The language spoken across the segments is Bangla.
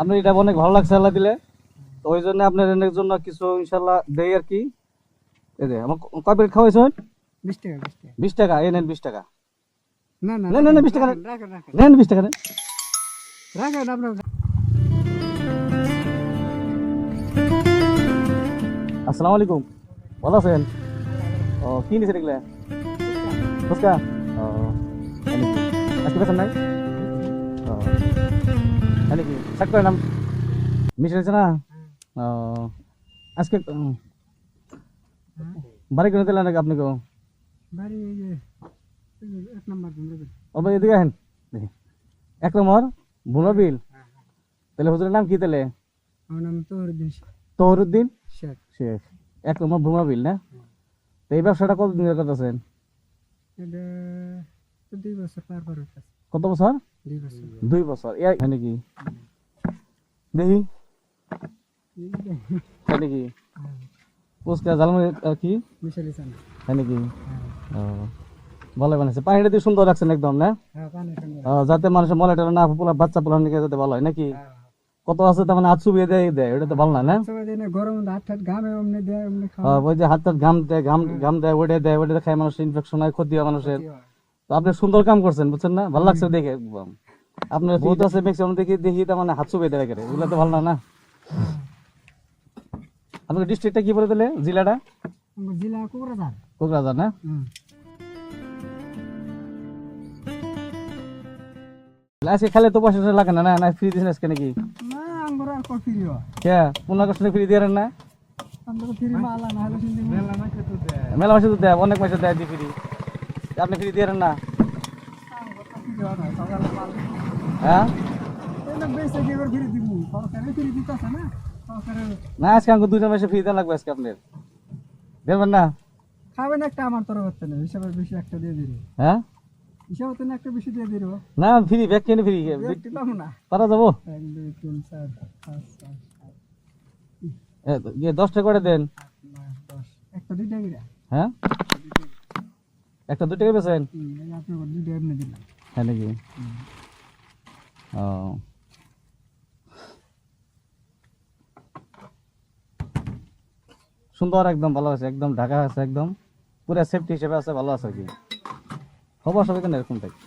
আপনার এটা অনেক ভালো লাগছে আল্লাহ দিলে। তো ওই জন্য আপনার এর জন্য কিছু ইনশাল্লাহ দেই আর কি। এই যে আমার কয় প্লেট খাওয়াইছেন বিশ টাকা বিশ টাকা। এই নেন বিশ টাকা। না না না, বিশ টাকা নেন বিশ টাকা নেন। রাখেন আপনার আসসালামু আলাইকুম। ভালো আছেন? ও কি নিছেন এগুলা? ফুচকা। ও আজকে বেতন নাই? করে নাম। মিশে না? আজকে বাড়ি করে দিলেন নাকি আপনাকে বাড়ি এক নম্বর। ও ভাই এদিকে আহেন। দেখি। এক নম্বর ভুমাবিল তাহলে হুজুরের নাম কি তাহলে? আমার নাম তহরুদ্দিন তহরুদ্দিন শেখ। শেখ। এক নম্বর ভুমাবিল না? তো এই ব্যবসাটা কতদিন করতেছেন? দুই বছর পার করে গেছে। কত বছর? দুই বছর। হয় নাকি? দেখি। হয় নাকি? কি? হয় নাকি? হ্যাঁ। ভালো বানাইছে। পানিটা দিয়ে সুন্দর রাখছেন একদম না? হ্যাঁ যাতে মানুষের মলে টলে না পোলা বাচ্চা পোলা নিকে যাতে ভালো হয় নাকি? হ্যাঁ। কত আছে তার মানে হাত চুবিয়ে দেয় দেয় ওটা তো ভালো না না? গরম হাত হাত ঘামে অমনি দেয় অমনি ও, খাওয়া ওই যে হাত ঘাম দেয় ঘাম ঘাম দেয় ওটা দেয় ওটা খায় মানুষের ইনফেকশন হয় ক্ষতি হয় মানুষের। তো আপনি সুন্দর কাম করছেন বুঝছেন না? ভালো লাগছে দেখে। আপনার বহুত আছে ম্যাক্সিমাম দেখি দেখি তার মানে হাত চুবিয়ে দেয় করে ওগুলো তো ভালো না না? আপনার ডিস্ট্রিক্টটা কি বলে দিলে? জেলাটা? জেলা কোকরাঝার। কোকরাঝার না? আজকে খেলে তো পয়সা লাগে না না? না ফ্রি দিয়েছেন আজকে নাকি? মালা মাসে তো দেয়। মেলা মাসে তো দেয় অনেক মাসে দেয় দি ফ্রি আপনি ফ্রি দিয়ে না। হ্যাঁ? না সরকারে না আজকে আমাকে দুইটা মাসে ফ্রি দেওয়া লাগবে আজকে আপনার। দেবেন না? খাবেন একটা আমার তরফ হচ্ছে না হিসাবে বেশি একটা দিয়ে হ্যাঁ? হিসাব হচ্ছে না একটা বেশি দিয়ে না ফ্রি ব্যাগ কিনে ফ্রি দিলাম না। পারা যাব। এক দুই তিন চার পাঁচ ছয় সাত এ, দশটা করে দেন। একটা দুইটা হ্যাঁ? একটা দুইটা এমনি দিলাম। হ্যাঁ নাকি? ও। সুন্দর একদম ভালো আছে একদম ঢাকা আছে একদম। পুরো সেফটি হিসেবে আছে ভালো আছে কি। খবর সবাই কেন এরকম থাকি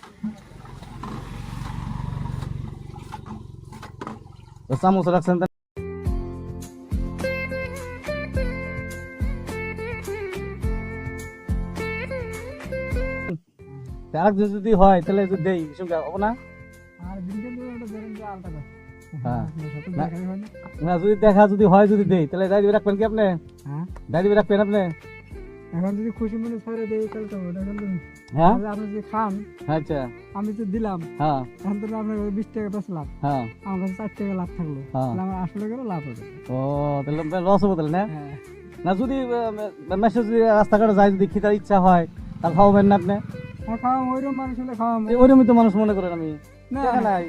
চামচ রাখছেন তা যদি হয় তাহলে যদি দেই সঙ্গে হব না। হ্যাঁ। না। যদি দেখা যদি হয় যদি দেই তাহলে ডায়েরি রাখবেন কি আপনি? হ্যাঁ। ডায়েরি রাখবেন আপনি? এখন যদি খুশি মনে ছাড়ে দেই তাহলে তো ওটা হ্যাঁ। আপনি যদি খান আচ্ছা। আমি তো দিলাম হ্যাঁ। এখন তো আপনার বিশ টাকা বেচলাম হ্যাঁ। আমার কাছে চার টাকা লাভ থাকল। হ্যাঁ। তাহলে আমার আসলে করে লাভ হবে। ও তাহলে লস হব তাহলে না? না যদি মেসেজ যদি রাস্তাঘাটে যায় যদি খিতার ইচ্ছা হয় তাহলে খাওয়াবেন না আপনি? আর খাওয়া ওইরকম মানুষ হলে খাওয়াবো ওইরকমই তো মানুষ মনে করেন আমি। টাকা নাই।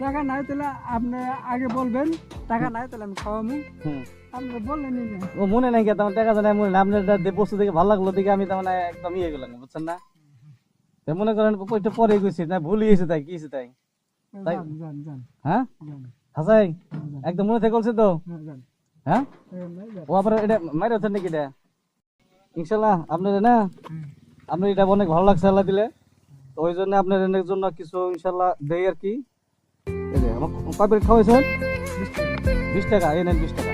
টাকা নাই তাহলে আপনি আগে বলবেন টাকা নাই তাহলে আমি খাওয়াবো আপনি বললেন ও মনে নাই টাকা জানাই মনে নাই। আপনার বস্তু দেখে ভালো লাগল দেখে আমি তার মানে একদম ইয়ে গেলাম বুঝছেন না? মনে করেন পরে গেছি না ভুল গেছে তাই কি হয়েছে তাই? তাই- হ্যাঁ? হাসাই একদম মনে থেকে বলছে তো? হ্যাঁ, হ্যাঁ। ও আবার এটা মাইরে নাকি এটা? ইনশাল্লাহ আপনার না। আপনার এটা অনেক ভালো লাগছে আল্লাহ দিলে তো ওই জন্য আপনার এর জন্য কিছু ইনশাল্লাহ দেই আর কি এই যে কয় প্লেট খাওয়াইছেন বিশ টাকা। এই নেন বিশ টাকা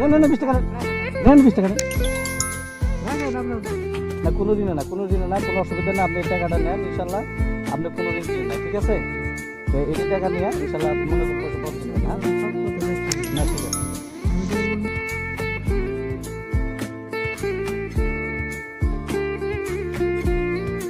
না, না, বিশ টাকা নেন। বিশ টাকা। না কোনো দিনে না কোনো দিনে না কোনো অসুবিধা না আপনি এই টাকাটা নেন ইনশাল্লাহ আপনি কোনো দিন ঠিক আছে তো এই টাকা নিয়ে ইনশাল্লাহ মনে করতে কথা